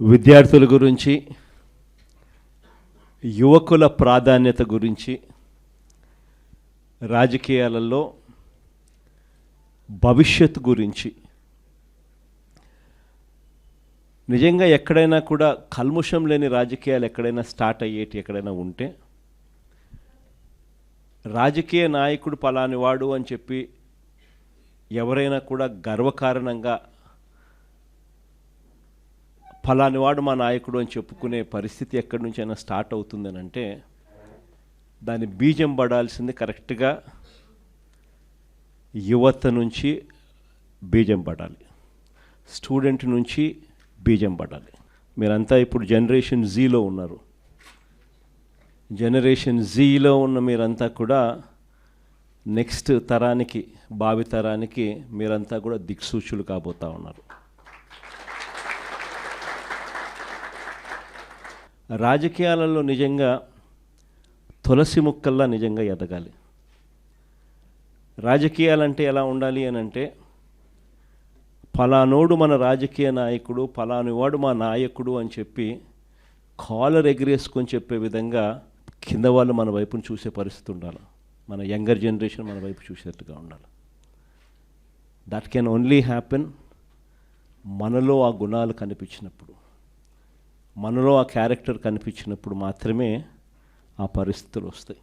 విద్యార్థుల గురించి యువకుల ప్రాధాన్యత గురించి రాజకీయాలలో భవిష్యత్ గురించి. నిజంగా ఎక్కడైనా కూడా కల్ముషం లేని రాజకీయాలు ఎక్కడైనా స్టార్ట్ అయ్యేటి ఎక్కడైనా ఉంటే రాజకీయ నాయకుడు పలాని వాడు అని చెప్పి ఎవరైనా కూడా గర్వకారణంగా ఫలాని వాడు మా నాయకుడు అని చెప్పుకునే పరిస్థితి ఎక్కడి నుంచైనా స్టార్ట్ అవుతుందని అంటే దాని బీజం పడాల్సింది కరెక్ట్గా యువత నుంచి బీజం పడాలి. స్టూడెంట్ నుంచి బీజం పడాలి. మీరంతా ఇప్పుడు జనరేషన్ జీలో ఉన్నారు. జనరేషన్ జీలో ఉన్న మీరంతా కూడా నెక్స్ట్ తరానికి భావి తరానికి మీరంతా కూడా దిక్సూచులు కాబోతా ఉన్నారు. రాజకీయాలలో నిజంగా తులసి ముక్కల్లా నిజంగా ఎదగాలి. రాజకీయాలంటే ఎలా ఉండాలి అని అంటే ఫలానోడు మన రాజకీయ నాయకుడు ఫలానివాడు మా నాయకుడు అని చెప్పి కాలర్ ఎగిరేసుకొని చెప్పే విధంగా కింద వాళ్ళు మన వైపును చూసే పరిస్థితి ఉండాలి. మన యంగర్ జనరేషన్ మన వైపు చూసేట్టుగా ఉండాలి. దట్ కెన్ ఓన్లీ హ్యాపెన్ మనలో ఆ గుణాలు కనిపించినప్పుడు. మనలో ఆ క్యారెక్టర్ కనిపించినప్పుడు మాత్రమే ఆ పరిస్థితులు వస్తాయి.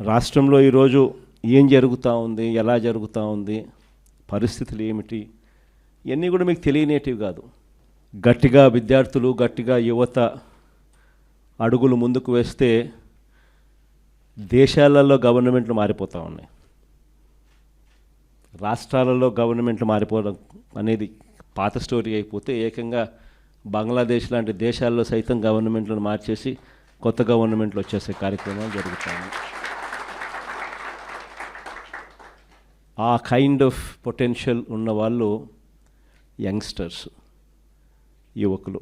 రాష్ట్రంలో ఈరోజు ఏం జరుగుతూ ఉంది ఎలా జరుగుతూ ఉంది పరిస్థితులు ఏమిటి ఇవన్నీ కూడా మీకు తెలియనేటివి కాదు. గట్టిగా విద్యార్థులు గట్టిగా యువత అడుగులు ముందుకు వేస్తే దేశాలలో గవర్నమెంట్లు మారిపోతూ ఉన్నాయి. రాష్ట్రాలలో గవర్నమెంట్లు మారిపోవడం అనేది పాత స్టోరీ అయిపోతే ఏకంగా బంగ్లాదేశ్ లాంటి దేశాల్లో సైతం గవర్నమెంట్లను మార్చేసి కొత్త గవర్నమెంట్లు వచ్చేసే కార్యక్రమాలు జరుగుతాయి. ఆ కైండ్ ఆఫ్ పొటెన్షియల్ ఉన్న వాళ్ళు యంగ్స్టర్స్ యువకులు.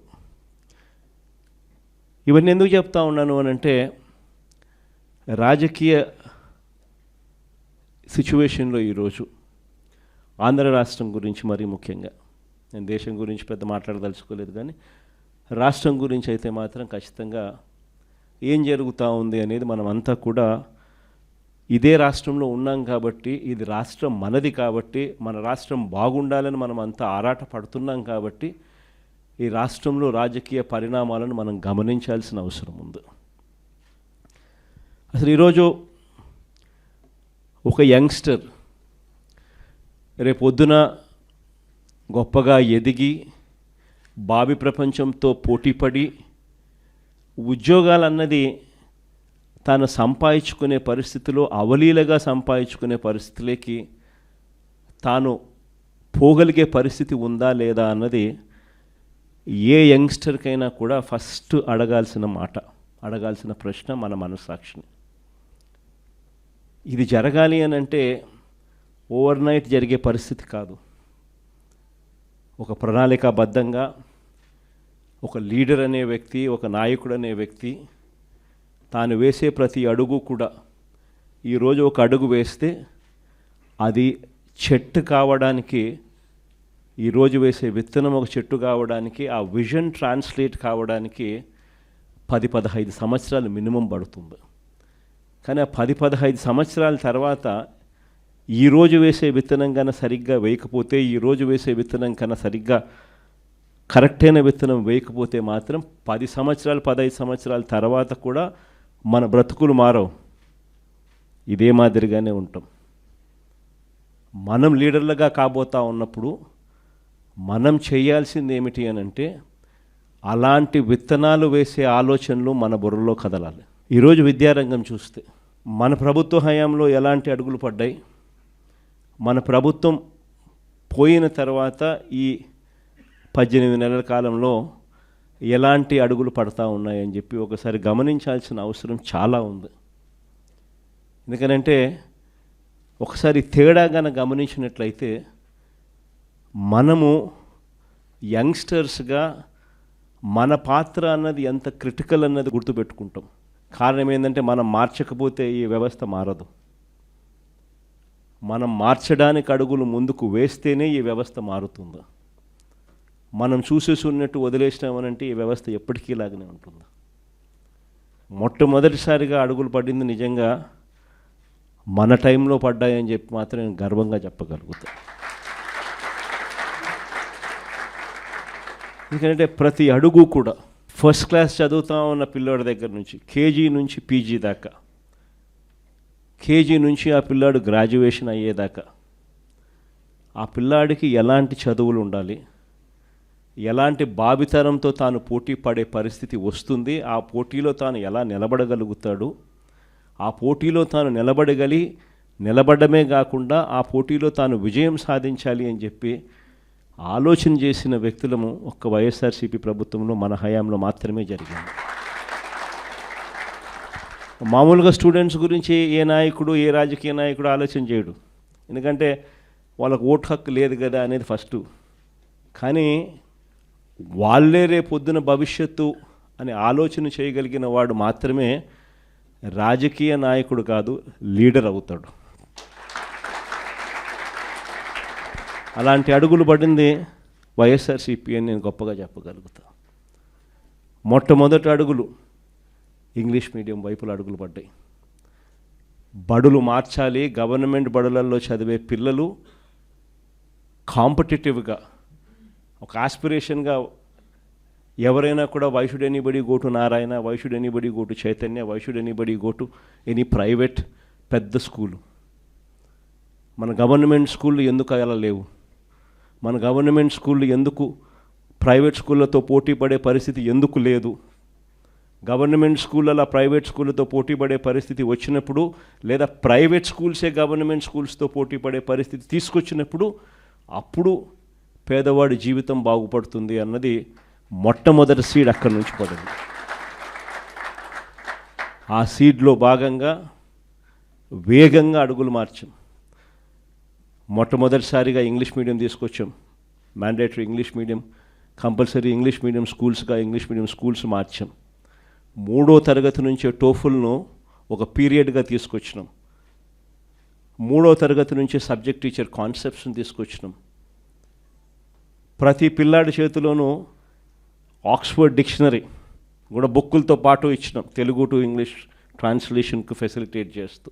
ఇవన్నీ ఎందుకు చెప్తా ఉన్నాను అని అంటే రాజకీయ సిచ్యువేషన్లో ఈరోజు ఆంధ్ర రాష్ట్రం గురించి మరీ ముఖ్యంగా నేను దేశం గురించి పెద్ద మాట్లాడదలుచుకోలేదు కానీ రాష్ట్రం గురించి అయితే మాత్రం ఖచ్చితంగా ఏం జరుగుతూ ఉంది అనేది మనం అంతా కూడా ఇదే రాష్ట్రంలో ఉన్నాం కాబట్టి ఇది రాష్ట్రం మనది కాబట్టి మన రాష్ట్రం బాగుండాలని మనం అంతా ఆరాట పడుతున్నాం కాబట్టి ఈ రాష్ట్రంలో రాజకీయ పరిణామాలను మనం గమనించాల్సిన అవసరం ఉంది. అసలు ఈరోజు ఒక యంగ్స్టర్ రేపొద్దున గొప్పగా ఎదిగి బావి ప్రపంచంతో పోటీపడి ఉద్యోగాలన్నది తాను సంపాదించుకునే పరిస్థితిలో అవలీలగా సంపాదించుకునే పరిస్థితిలోకి తాను పోగలిగే పరిస్థితి ఉందా లేదా అన్నది ఏ యంగ్స్టర్కైనా కూడా ఫస్ట్ అడగాల్సిన మాట అడగాల్సిన ప్రశ్న మన మనస్సాక్షిని. ఇది జరగాలి అని అంటే ఓవర్ నైట్ జరిగే పరిస్థితి కాదు. ఒక ప్రణాళికాబద్ధంగా ఒక లీడర్ అనే వ్యక్తి ఒక నాయకుడు అనే వ్యక్తి తాను వేసే ప్రతి అడుగు కూడా ఈరోజు ఒక అడుగు వేస్తే అది చెట్టు కావడానికి ఈరోజు వేసే విత్తనం ఒక చెట్టు కావడానికి ఆ విజన్ ట్రాన్స్లేట్ కావడానికి పది పదహైదు సంవత్సరాలు మినిమం పడుతుంది. కానీ ఆ పది పదహైదు సంవత్సరాల తర్వాత ఈరోజు వేసే విత్తనం కన్నా సరిగ్గా వేయకపోతే ఈరోజు వేసే విత్తనం కన్నా సరిగ్గా కరెక్ట్ అయిన విత్తనం వేయకపోతే మాత్రం పది సంవత్సరాలు పదహైదు సంవత్సరాల తర్వాత కూడా మన బ్రతుకులు మారవు. ఇదే మాదిరిగానే ఉంటాం. మనం లీడర్లుగా కాబోతా ఉన్నప్పుడు మనం చేయాల్సింది ఏమిటి అని అంటే అలాంటి విత్తనాలు వేసే ఆలోచనలు మన బుర్రలో కదలాలి. ఈరోజు విద్యారంగం చూస్తే మన ప్రభుత్వ హయాంలో ఎలాంటి అడుగులు పడ్డాయి? మన ప్రభుత్వం పోయిన తర్వాత ఈ పద్దెనిమిది నెలల కాలంలో ఎలాంటి అడుగులు పడతా ఉన్నాయని చెప్పి ఒకసారి గమనించాల్సిన అవసరం చాలా ఉంది. ఎందుకనంటే ఒకసారి తేడాగాన గమనించినట్లయితే మనము యంగ్స్టర్స్గా మన పాత్ర అన్నది ఎంత క్రిటికల్ అన్నది గుర్తుపెట్టుకుంటాం. కారణం ఏంటంటే మనం మార్చకపోతే ఈ వ్యవస్థ మారదు. మనం మార్చడానికి అడుగులు ముందుకు వేస్తేనే ఈ వ్యవస్థ మారుతుంది? మనం చూసేసి ఉన్నట్టు వదిలేసినామనంటే ఈ వ్యవస్థ ఎప్పటికీ లాగానే ఉంటుంది. మొట్టమొదటిసారిగా అడుగులు పడింది నిజంగా మన టైంలో పడ్డాయని చెప్పి మాత్రం నేను గర్వంగా చెప్పగలుగుతా. ఎందుకంటే ప్రతి అడుగు కూడా ఫస్ట్ క్లాస్ చదువుతా ఉన్న పిల్లోడి దగ్గర నుంచి కేజీ నుంచి పీజీ దాకా కేజీ నుంచి ఆ పిల్లాడు గ్రాడ్యుయేషన్ అయ్యేదాకా ఆ పిల్లాడికి ఎలాంటి చదువులు ఉండాలి? ఎలాంటి బాబితరంతో తాను పోటీ పడే పరిస్థితి వస్తుంది? ఆ పోటీలో తాను ఎలా నిలబడగలుగుతాడు? ఆ పోటీలో తాను నిలబడగలి నిలబడమే కాకుండా ఆ పోటీలో తాను విజయం సాధించాలి అని చెప్పి ఆలోచన చేసిన వ్యక్తులము ఒక్క వైఎస్ఆర్సీపీ ప్రభుత్వంలో మన హయాంలో మాత్రమే జరిగింది. మామూలుగా స్టూడెంట్స్ గురించి ఏ నాయకుడు ఏ రాజకీయ నాయకుడు ఆలోచన చేయడు. ఎందుకంటే వాళ్ళకు ఓటు హక్కు లేదు కదా అనేది ఫస్ట్ కానీ వాళ్ళే రేపొద్దున భవిష్యత్తు అని ఆలోచన చేయగలిగిన వాడు మాత్రమే రాజకీయ నాయకుడు కాదు లీడర్ అవుతాడు. అలాంటి అడుగులు పడింది వైఎస్ఆర్సీపీ అని నేను గొప్పగా చెప్పగలుగుతా. మొట్టమొదటి అడుగులు ఇంగ్లీష్ మీడియం వైపులు అడుగులు పడ్డాయి. బడులు మార్చాలి గవర్నమెంట్ బడులలో చదివే పిల్లలు కాంపిటేటివ్గా ఒక ఆస్పిరేషన్గా ఎవరైనా కూడా why should anybody go to Narayana why should anybody go to Chaitanya why should anybody go to any private పెద్ద స్కూలు. మన గవర్నమెంట్ స్కూళ్ళు ఎందుకు అలా లేవు? మన గవర్నమెంట్ స్కూళ్ళు ఎందుకు ప్రైవేట్ స్కూళ్ళతో పోటీ పడే పరిస్థితి ఎందుకు లేదు? గవర్నమెంట్ స్కూళ్ళ ప్రైవేట్ స్కూళ్ళతో పోటీ పడే పరిస్థితి వచ్చినప్పుడు లేదా ప్రైవేట్ స్కూల్సే గవర్నమెంట్ స్కూల్స్తో పోటీ పడే పరిస్థితి తీసుకొచ్చినప్పుడు అప్పుడు పేదవాడి జీవితం బాగుపడుతుంది అన్నది మొట్టమొదటి సీడ్ అక్కడి నుంచి పడింది. ఆ సీడ్లో భాగంగా వేగంగా అడుగులు మార్చాం. మొట్టమొదటిసారిగా ఇంగ్లీష్ మీడియం తీసుకొచ్చాం. Mandatory English medium compulsory English medium స్కూల్స్గా English medium schools మార్చాం. మూడో తరగతి నుంచే టోఫుల్ను ఒక పీరియడ్గా తీసుకొచ్చినాం. మూడో తరగతి నుంచే సబ్జెక్ట్ టీచర్ కాన్సెప్ట్స్ని తీసుకొచ్చినాం. ప్రతి పిల్లాడి చేతిలోనూ ఆక్స్ఫర్డ్ డిక్షనరీ కూడా బుక్కులతో పాటు ఇచ్చినాం. తెలుగు టు ఇంగ్లీష్ ట్రాన్స్లేషన్కు ఫెసిలిటేట్ చేస్తూ.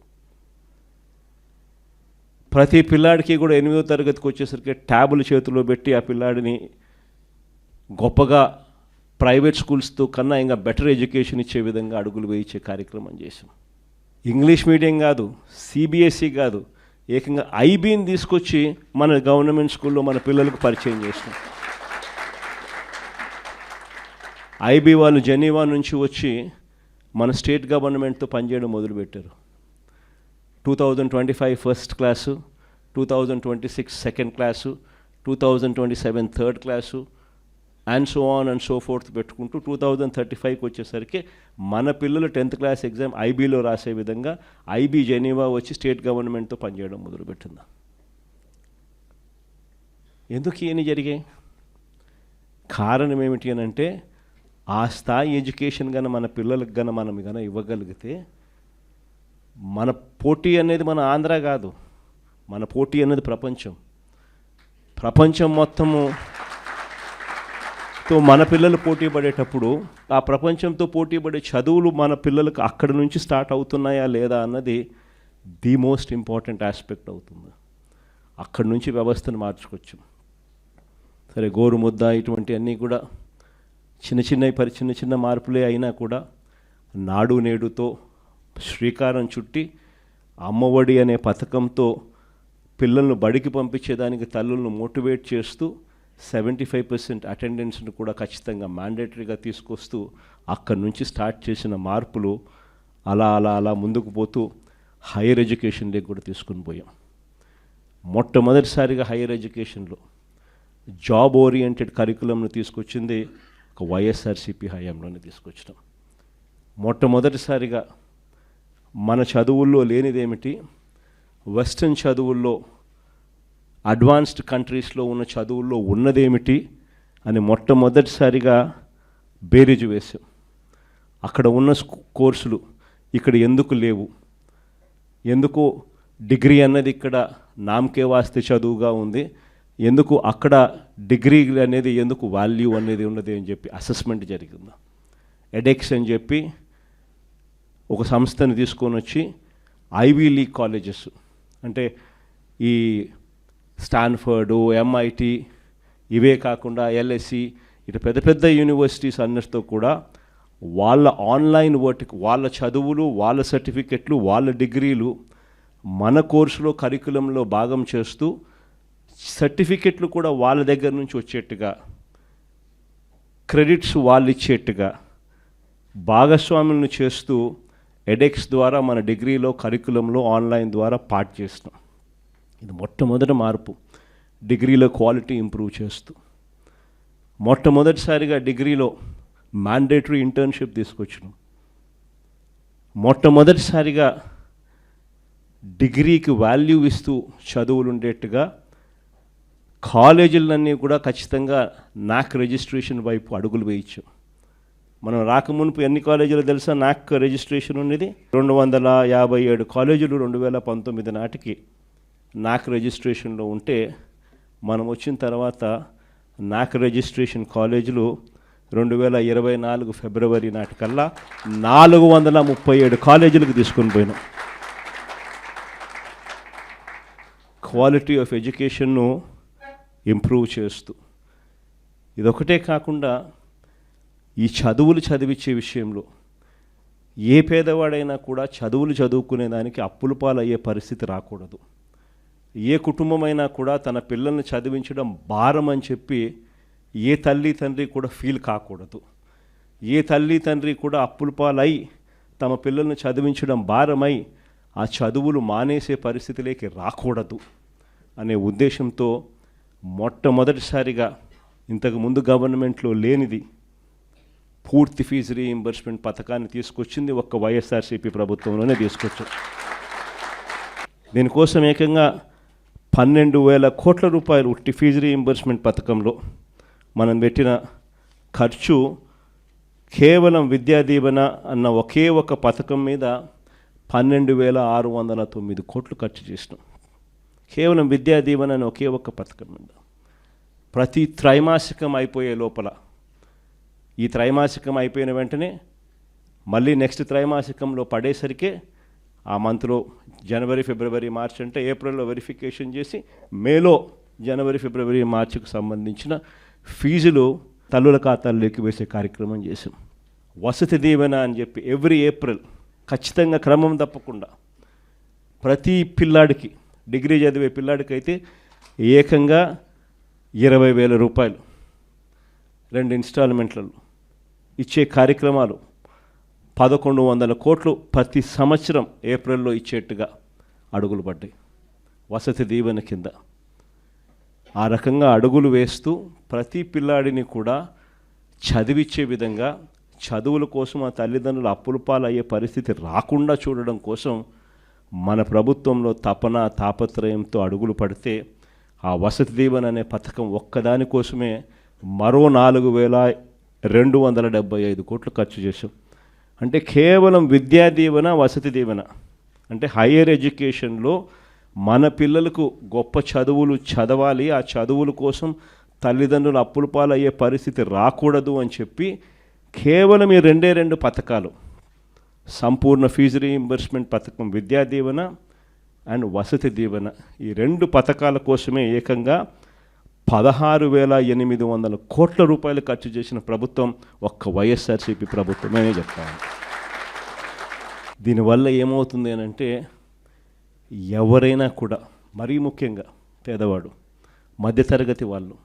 ప్రతి పిల్లాడికి కూడా ఎనిమిదో తరగతికి వచ్చేసరికి ట్యాబులు చేతిలో పెట్టి ఆ పిల్లాడిని గొప్పగా ప్రైవేట్ స్కూల్స్తో కన్నా ఇంకా బెటర్ ఎడ్యుకేషన్ ఇచ్చే విధంగా అడుగులు వేయించే కార్యక్రమం చేసాం ఇంగ్లీష్ మీడియం కాదు సిబిఎస్ఈ కాదు ఏకంగా ఐబీని తీసుకొచ్చి మన గవర్నమెంట్ స్కూల్లో మన పిల్లలకు పరిచయం చేసినాం. ఐబీ వాళ్ళు జెనీవా నుంచి వచ్చి మన స్టేట్ గవర్నమెంట్తో పనిచేయడం మొదలుపెట్టారు. Two thousand twenty five first class two thousand twenty six second class two thousand twenty seven third class and so on and so forth పెట్టుకుంటూ టూ థౌజండ్ థర్టీ ఫైవ్కి వచ్చేసరికి మన పిల్లలు టెన్త్ క్లాస్ ఎగ్జామ్ ఐబీలో రాసే విధంగా ఐబీ జెనీవా వచ్చి state గవర్నమెంట్తో పనిచేయడం మొదలుపెట్టింది. ఎందుకు ఇవన్నీ జరిగాయి? కారణం ఏమిటి అని అంటే ఆ స్థాయి ఎడ్యుకేషన్ కనుక మన పిల్లలకు గన మనం గన ఇవ్వగలిగితే మన పోటీ అనేది మన ఆంధ్ర కాదు మన పోటీ అనేది ప్రపంచం. ప్రపంచం మొత్తము సో మన పిల్లలు పోటీ పడేటప్పుడు ఆ ప్రపంచంతో పోటీ పడే చదువులు మన పిల్లలకు అక్కడి నుంచి స్టార్ట్ అవుతున్నాయా లేదా అన్నది ది మోస్ట్ ఇంపార్టెంట్ ఆస్పెక్ట్ అవుతుంది. అక్కడి నుంచి వ్యవస్థను మార్చుకోవచ్చు. సరే గోరు ముద్ద ఇటువంటి అన్నీ కూడా చిన్న చిన్న పరి చిన్న చిన్న మార్పులే అయినా కూడా నాడు నేడుతో శ్రీకారం చుట్టి అమ్మఒడి అనే పథకంతో పిల్లలను బడికి పంపించేదానికి తల్లులను మోటివేట్ చేస్తూ సెవెంటీ ఫైవ్ పర్సెంట్ అటెండెన్స్ను కూడా ఖచ్చితంగా మ్యాండేటరీగా తీసుకొస్తూ అక్కడి నుంచి స్టార్ట్ చేసిన మార్పులు అలా అలా అలా ముందుకు పోతూ హైయర్ ఎడ్యుకేషన్లోకి కూడా తీసుకుని పోయాం. మొట్టమొదటిసారిగా హైయర్ ఎడ్యుకేషన్లో జాబ్ ఓరియంటెడ్ కరికులంను తీసుకొచ్చింది ఒక వైఎస్ఆర్సీపీ హయాంలోనే తీసుకొచ్చినాం. మొట్టమొదటిసారిగా మన చదువుల్లో లేనిదేమిటి వెస్ట్రన్ చదువుల్లో అడ్వాన్స్డ్ కంట్రీస్లో ఉన్న చదువుల్లో ఉన్నదేమిటి అని మొట్టమొదటిసారిగా బేరీజు వేశాం. అక్కడ ఉన్న కోర్సులు ఇక్కడ ఎందుకు లేవు? ఎందుకు డిగ్రీ అన్నది ఇక్కడ నామకే వాస్తే చదువుగా ఉంది? ఎందుకు అక్కడ డిగ్రీ అనేది ఎందుకు వాల్యూ అనేది ఉన్నది అని చెప్పి అసెస్మెంట్ జరిగింది. ఎడెక్స్ అని చెప్పి ఒక సంస్థని తీసుకొని వచ్చి ఐవీ లీగ్ కాలేజెస్ అంటే ఈ స్టాన్ఫర్డు ఎంఐటి ఇవే కాకుండా ఎల్ఎస్సి ఇటు పెద్ద పెద్ద యూనివర్సిటీస్ అన్నిటితో కూడా వాళ్ళ ఆన్లైన్ వాటికి వాళ్ళ చదువులు వాళ్ళ సర్టిఫికెట్లు వాళ్ళ డిగ్రీలు మన కోర్సులో కరికులంలో భాగం చేస్తూ సర్టిఫికెట్లు కూడా వాళ్ళ దగ్గర నుంచి వచ్చేట్టుగా క్రెడిట్స్ వాళ్ళు ఇచ్చేట్టుగా భాగస్వాములను చేస్తూ ఎడెక్స్ ద్వారా మన డిగ్రీలో కరికులంలో ఆన్లైన్ ద్వారా పాట్ చేస్తున్నాం. ఇది మొట్టమొదటి మార్పు. డిగ్రీలో క్వాలిటీ ఇంప్రూవ్ చేస్తూ. మొట్టమొదటిసారిగా డిగ్రీలో మ్యాండేటరీ ఇంటర్న్షిప్ తీసుకొచ్చినాం. మొట్టమొదటిసారిగా డిగ్రీకి వాల్యూ ఇస్తూ చదువులు ఉండేట్టుగా కాలేజీలన్నీ కూడా ఖచ్చితంగా నాక్ రిజిస్ట్రేషన్ వైపు అడుగులు వేయచ్చు మనం రాకమునుపు ఎన్ని కాలేజీలు తెలుసా? నాక్ రిజిస్ట్రేషన్ ఉండేది రెండు వందల యాభై ఏడు కాలేజీలు రెండు వేల పంతొమ్మిది నాటికి నాక్ రిజిస్ట్రేషన్లో ఉంటే మనం వచ్చిన తర్వాత నాక్ రిజిస్ట్రేషన్ కాలేజీలు రెండు వేల ఇరవై నాలుగు ఫిబ్రవరి నాటికల్లా నాలుగు వందల ముప్పై ఏడు కాలేజీలకు తీసుకొని పోయినాం. క్వాలిటీ ఆఫ్ ఎడ్యుకేషన్ను ఇంప్రూవ్ చేస్తూ. ఇదొకటే కాకుండా ఈ చదువులు చదివించే విషయంలో ఏ పేదవాడైనా కూడా చదువులు చదువుకునే దానికి అప్పుల పాలయ్యే పరిస్థితి రాకూడదు. ఏ కుటుంబమైనా కూడా తన పిల్లల్ని చదివించడం భారం అని చెప్పి ఏ తల్లి తండ్రి కూడా ఫీల్ కాకూడదు. ఏ తల్లి తండ్రి కూడా అప్పుల పాలై తమ పిల్లల్ని చదివించడం భారమై ఆ చదువులు మానేసే పరిస్థితిలోకి రాకూడదు అనే ఉద్దేశంతో మొట్టమొదటిసారిగా ఇంతకు ముందు గవర్నమెంట్లో లేనిది పూర్తి ఫీజు రీఇంబర్స్మెంట్ పథకాన్ని తీసుకొచ్చింది ఒక్క వైఎస్ఆర్సీపీ ప్రభుత్వంలోనే తీసుకొచ్చారు దీనికోసం ఏకంగా పన్నెండు వేల కోట్ల రూపాయలు ఉట్టి ఫీజు రీఇంబర్స్మెంట్ పథకంలో మనం పెట్టిన ఖర్చు కేవలం విద్యా దీవెన అన్న ఒకే ఒక పథకం మీద పన్నెండు వేల ఆరు వందల తొమ్మిది కోట్లు ఖర్చు చేసినాం. కేవలం విద్యా దీవెన అనే ఒకే ఒక పథకం మీద. ప్రతి త్రైమాసికం అయిపోయే లోపల ఈ త్రైమాసికం అయిపోయిన వెంటనే మళ్ళీ నెక్స్ట్ త్రైమాసికంలో పడేసరికే ఆ మంత్లో జనవరి ఫిబ్రవరి మార్చ్ అంటే ఏప్రిల్లో వెరిఫికేషన్ చేసి మేలో జనవరి ఫిబ్రవరి మార్చికి సంబంధించిన ఫీజులు తల్లుల ఖాతాల్లోకి వేసే కార్యక్రమం చేసాం వసతి దీవెన అని చెప్పి ఎవ్రీ ఏప్రిల్ ఖచ్చితంగా క్రమం తప్పకుండా ప్రతి పిల్లాడికి డిగ్రీ చదివే పిల్లాడికి అయితే ఏకంగా ఇరవై వేల రూపాయలు రెండు ఇన్స్టాల్మెంట్లలో ఇచ్చే కార్యక్రమాలు పదకొండు వందల కోట్లు ప్రతి సంవత్సరం ఏప్రిల్లో ఇచ్చేట్టుగా అడుగులు పడ్డాయి. వసతి దీవెన కింద. ఆ రకంగా అడుగులు వేస్తూ ప్రతి పిల్లాడిని కూడా చదివిచ్చే విధంగా చదువుల కోసం ఆ తల్లిదండ్రులు అప్పుల పాలయ్యే పరిస్థితి రాకుండా చూడడం కోసం మన ప్రభుత్వంలో తపన తాపత్రయంతో అడుగులు పడితే ఆ వసతి దీవెన అనే పథకం ఒక్కదాని కోసమే మరో నాలుగు వేల రెండు వందల డెబ్బై ఐదు కోట్లు ఖర్చు చేశాం. అంటే కేవలం విద్యా దీవెన వసతి దీవెన. అంటే హయ్యర్ ఎడ్యుకేషన్లో మన పిల్లలకు గొప్ప చదువులు చదవాలి. ఆ చదువుల కోసం తల్లిదండ్రులు అప్పుల పాలయ్యే పరిస్థితి రాకూడదు అని చెప్పి కేవలం ఈ రెండే రెండు పథకాలు. సంపూర్ణ ఫీజు రీఇంబర్స్మెంట్ పథకం విద్యా దీవెన అండ్ వసతి దీవెన. ఈ రెండు పథకాల కోసమే ఏకంగా పదహారు వేల ఎనిమిది వందల కోట్ల రూపాయలు ఖర్చు చేసిన ప్రభుత్వం ఒక్క వైఎస్ఆర్సీపీ ప్రభుత్వమే చెప్తాను దీనివల్ల ఏమవుతుంది అని అంటే ఎవరైనా కూడా మరీ ముఖ్యంగా పేదవాడు మధ్యతరగతి వాళ్ళు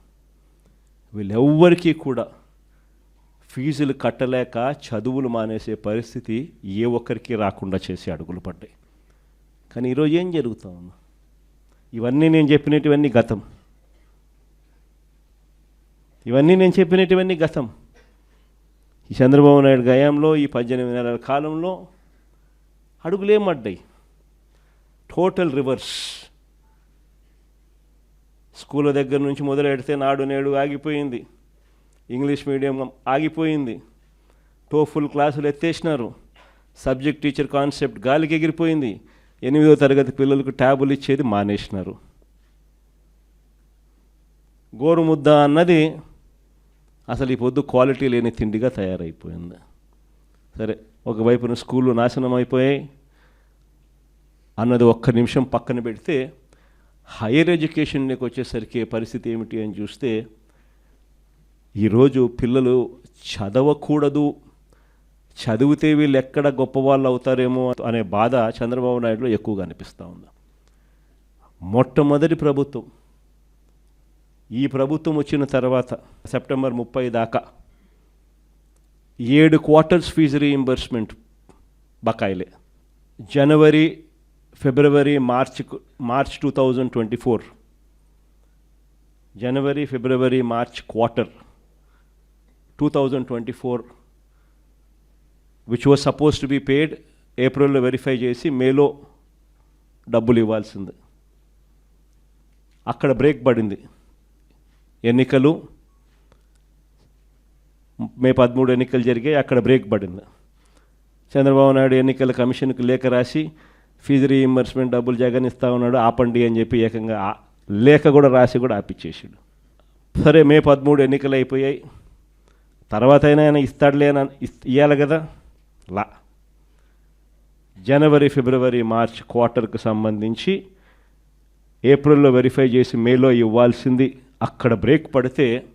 వీళ్ళెవ్వరికీ కూడా ఫీజులు కట్టలేక చదువులు మానేసే పరిస్థితి ఏ ఒక్కరికి రాకుండా చేసి అడుగులు పడ్డాయి. కానీ ఈరోజు ఏం జరుగుతా ఇవన్నీ నేను చెప్పినటువన్నీ గతం. ఇవన్నీ నేను చెప్పినటువన్నీ గతం. ఈ చంద్రబాబు నాయుడు గయాంలో ఈ పద్దెనిమిది నెలల కాలంలో అడుగులేమడ్డాయి టోటల్ రివర్స్ స్కూల్ దగ్గర నుంచి మొదలెడితే నాడు నేడు ఆగిపోయింది. ఇంగ్లీష్ మీడియం ఆగిపోయింది. టోఫుల్ క్లాసులు ఎత్తేసినారు. సబ్జెక్ట్ టీచర్ కాన్సెప్ట్ గాలికి ఎగిరిపోయింది. ఎనిమిదో తరగతి పిల్లలకు ట్యాబులు ఇచ్చేది మానేసినారు. గోరుముద్ద అన్నది అసలు ఈ పొద్దు క్వాలిటీ లేని తిండిగా తయారైపోయింది. సరే ఒకవైపున స్కూళ్ళు నాశనం అయిపోయాయి. అన్నది ఒక్క నిమిషం పక్కన పెడితే హైయర్ ఎడ్యుకేషన్కి వచ్చేసరికి పరిస్థితి ఏమిటి అని చూస్తే ఈరోజు పిల్లలు చదవకూడదు. చదివితే వీళ్ళు ఎక్కడ గొప్పవాళ్ళు అవుతారేమో అనే బాధ చంద్రబాబు నాయుడులో ఎక్కువగా అనిపిస్తూ ఉంది. మొట్టమొదటి ప్రభుత్వం ఈ ప్రభుత్వం వచ్చిన తర్వాత సెప్టెంబర్ ముప్పై దాకా ఏడు క్వార్టర్స్ ఫీజు రీఇంబర్స్మెంట్ బకాయిలే. జనవరి ఫిబ్రవరి March March two thousand twenty four January February March quarter two thousand twenty four which was suppose to be paid ఏప్రిల్లో వెరిఫై చేసి మేలో డబ్బులు ఇవ్వాల్సింది. అక్కడ బ్రేక్ పడింది. ఎన్నికలు మే పదమూడు ఎన్నికలు జరిగాయి అక్కడ బ్రేక్ పడింది. చంద్రబాబు నాయుడు ఎన్నికల కమిషన్కి లేఖ రాసి ఫీజు రీఇంబర్స్మెంట్ డబ్బులు జగన్ ఇస్తా ఉన్నాడు ఆపండి అని చెప్పి ఏకంగా ఆ- లేఖ కూడా రాసి కూడా ఆపిచ్చేసాడు. సరే మే పదమూడు ఎన్నికలు అయిపోయాయి. తర్వాత అయినా ఆయన ఇస్తాడులే అని ఇస్- ఇయ్యాలి కదా? లా. జనవరి ఫిబ్రవరి మార్చ్ క్వార్టర్కు సంబంధించి ఏప్రిల్లో వెరిఫై చేసి మేలో ఇవ్వాల్సింది అక్కడ బ్రేక్ పడితే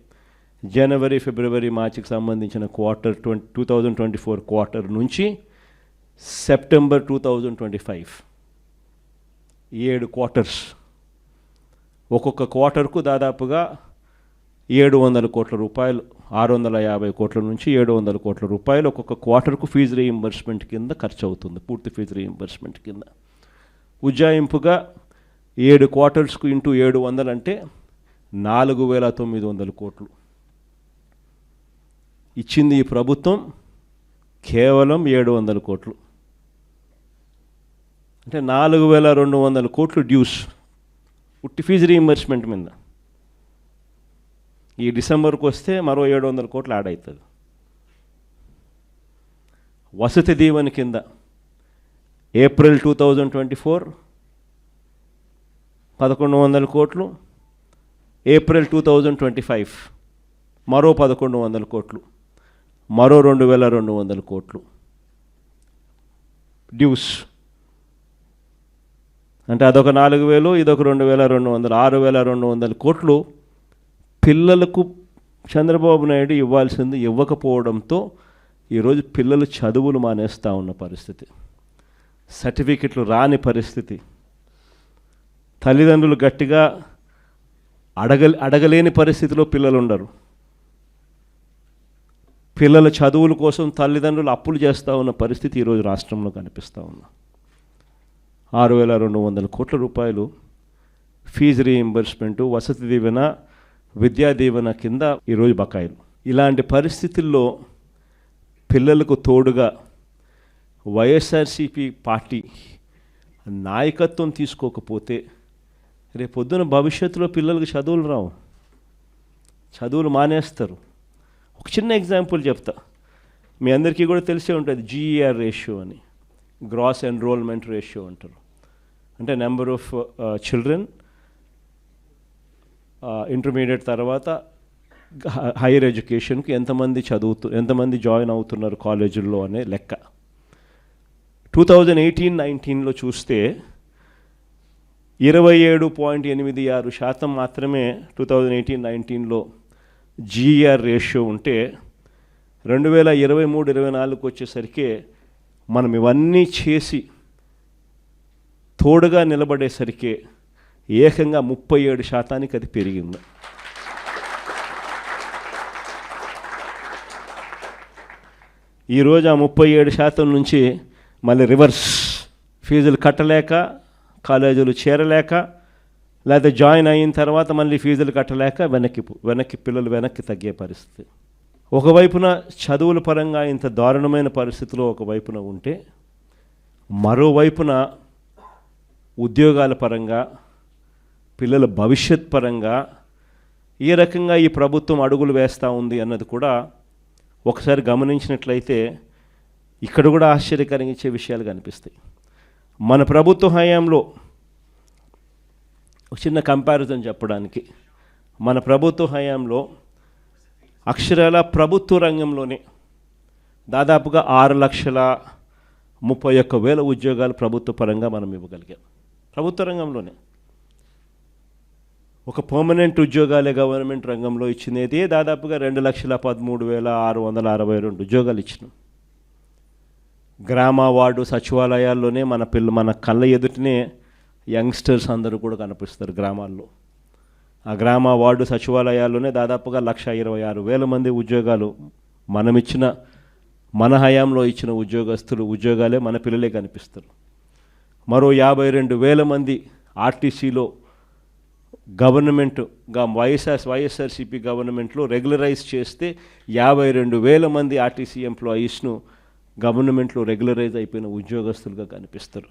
జనవరి ఫిబ్రవరి మార్చికి సంబంధించిన quarter twenty two thousand twenty four quarter నుంచి September two thousand twenty five ఏడు క్వార్టర్స్. ఒక్కొక్క క్వార్టర్కు దాదాపుగా ఏడు వందల కోట్ల రూపాయలు ఆరు వందల యాభై కోట్ల నుంచి ఏడు వందల కోట్ల రూపాయలు ఒక్కొక్క క్వార్టర్కు ఫీజు రీయింబర్స్మెంట్ కింద ఖర్చు అవుతుంది పూర్తి ఫీజు రీయింబర్స్మెంట్ కింద. ఉజ్జాయింపుగా ఏడు క్వార్టర్స్కు ఇంటూ ఏడు వందలు అంటే నాలుగు వేల తొమ్మిది వందల కోట్లు. ఇచ్చింది ఈ ప్రభుత్వం కేవలం ఏడు వందల కోట్లు. అంటే నాలుగు వేల రెండు వందల కోట్లు డ్యూస్ ఉట్టి ఫీజు రీయింబర్స్మెంట్ మీద. ఈ డిసెంబర్కి వస్తే మరో ఏడు వందల కోట్లు యాడ్ అవుతుంది వసతి దీవెన కింద April two thousand twenty four పదకొండు వందల కోట్లు April two thousand twenty five మరో పదకొండు వందల కోట్లు మరో రెండు వేల రెండు వందల కోట్లు. డ్యూస్. అంటే అదొక నాలుగు వేలు ఇదొక రెండు వేల రెండు వందలు ఆరు వేల రెండు వందల కోట్లు పిల్లలకు చంద్రబాబు నాయుడు ఇవ్వాల్సింది ఇవ్వకపోవడంతో ఈరోజు పిల్లలు చదువులు మానేస్తూ ఉన్న పరిస్థితి. సర్టిఫికెట్లు రాని పరిస్థితి. తల్లిదండ్రులు గట్టిగా అడగ అడగలేని పరిస్థితిలో పిల్లలు ఉండరు పిల్లల చదువుల కోసం తల్లిదండ్రులు అప్పులు చేస్తూ ఉన్న పరిస్థితి ఈరోజు రాష్ట్రంలో కనిపిస్తూ ఉన్నా ఆరు వేల రెండు వందల కోట్ల రూపాయలు ఫీజు రీఎంబర్స్మెంటు వసతి దీవెన విద్యా దీవెన కింద ఈరోజు బకాయిలు. ఇలాంటి పరిస్థితుల్లో పిల్లలకు తోడుగా వైఎస్ఆర్సీపీ పార్టీ నాయకత్వం తీసుకోకపోతే రేపొద్దున భవిష్యత్తులో పిల్లలకు చదువులు రావు. చదువులు మానేస్తారు. ఒక చిన్న ఎగ్జాంపుల్ చెప్తా. మీ అందరికీ కూడా తెలిసే ఉంటుంది జీఈఆర్ రేషియో అని. గ్రాస్ ఎన్రోల్మెంట్ రేషియో అంటారు. అంటే నెంబర్ ఆఫ్ చిల్డ్రన్ ఇంటర్మీడియట్ తర్వాత హైయర్ ఎడ్యుకేషన్కి ఎంతమంది చదువుతూ ఎంతమంది జాయిన్ అవుతున్నారు కాలేజీల్లో అనే లెక్క. టూ థౌజండ్ ఎయిటీన్ నైన్టీన్లో చూస్తే ఇరవై ఏడు పాయింట్ ఎనిమిది ఆరు శాతం మాత్రమే టూ థౌజండ్ ఎయిటీన్ నైన్టీన్లో జీఆర్ రేషియో ఉంటే రెండు వేల ఇరవై మూడు ఇరవై నాలుగుకి వచ్చేసరికి మనం ఇవన్నీ చేసి తోడుగా నిలబడేసరికి ఏకంగా ముప్పై ఏడు శాతానికి అది పెరిగింది. ఈరోజు ఆ ముప్పై ఏడు శాతం నుంచి మళ్ళీ రివర్స్ ఫీజులు కట్టలేక కాలేజీలు చేరలేక లేదా జాయిన్ అయిన తర్వాత మళ్ళీ ఫీజులు కట్టలేక వెనక్కి వెనక్కి పిల్లలు వెనక్కి తగ్గే పరిస్థితి. ఒకవైపున చదువుల పరంగా ఇంత దారుణమైన పరిస్థితిలో ఒకవైపున ఉంటే మరోవైపున ఉద్యోగాల పరంగా పిల్లల భవిష్యత్ పరంగా ఏ రకంగా ఈ ప్రభుత్వం అడుగులు వేస్తూ ఉంది అన్నది కూడా ఒకసారి గమనించినట్లయితే ఇక్కడ కూడా ఆశ్చర్యకరించే విషయాలు కనిపిస్తాయి. మన ప్రభుత్వ హయాంలో చిన్న కంపారిజన్ చెప్పడానికి. మన ప్రభుత్వ హయాంలో అక్షరాల ప్రభుత్వ రంగంలోనే దాదాపుగా ఆరు లక్షల ముప్పై ఒక్క వేల ఉద్యోగాలు ప్రభుత్వ పరంగా మనం ఇవ్వగలిగాం. ప్రభుత్వ రంగంలోనే. ఒక పర్మనెంట్ ఉద్యోగాలే గవర్నమెంట్ రంగంలో ఇచ్చినది దాదాపుగా రెండు లక్షల పదమూడు వేల ఆరు వందల అరవై రెండు ఉద్యోగాలు ఇచ్చినాం. గ్రామ వార్డు సచివాలయాల్లోనే మన పిల్ల మన కళ్ళ ఎదుటనే యంగ్స్టర్స్ అందరూ కూడా కనిపిస్తారు గ్రామాల్లో. ఆ గ్రామ వార్డు సచివాలయాల్లోనే దాదాపుగా లక్ష ఇరవై ఆరు వేల మంది ఉద్యోగాలు మనమిచ్చిన మన హయాంలో ఇచ్చిన ఉద్యోగస్తులు ఉద్యోగాలే మన పిల్లలే కనిపిస్తారు. మరో యాభై రెండు వేల మంది ఆర్టీసీలో గవర్నమెంట్గా వైఎస్ఆర్ వైఎస్ఆర్సీపీ గవర్నమెంట్లో రెగ్యులరైజ్ చేస్తే యాభై రెండు వేల మంది ఆర్టీసీ ఎంప్లాయీస్ను గవర్నమెంట్లో రెగ్యులరైజ్ అయిపోయిన ఉద్యోగస్తులుగా కనిపిస్తారు.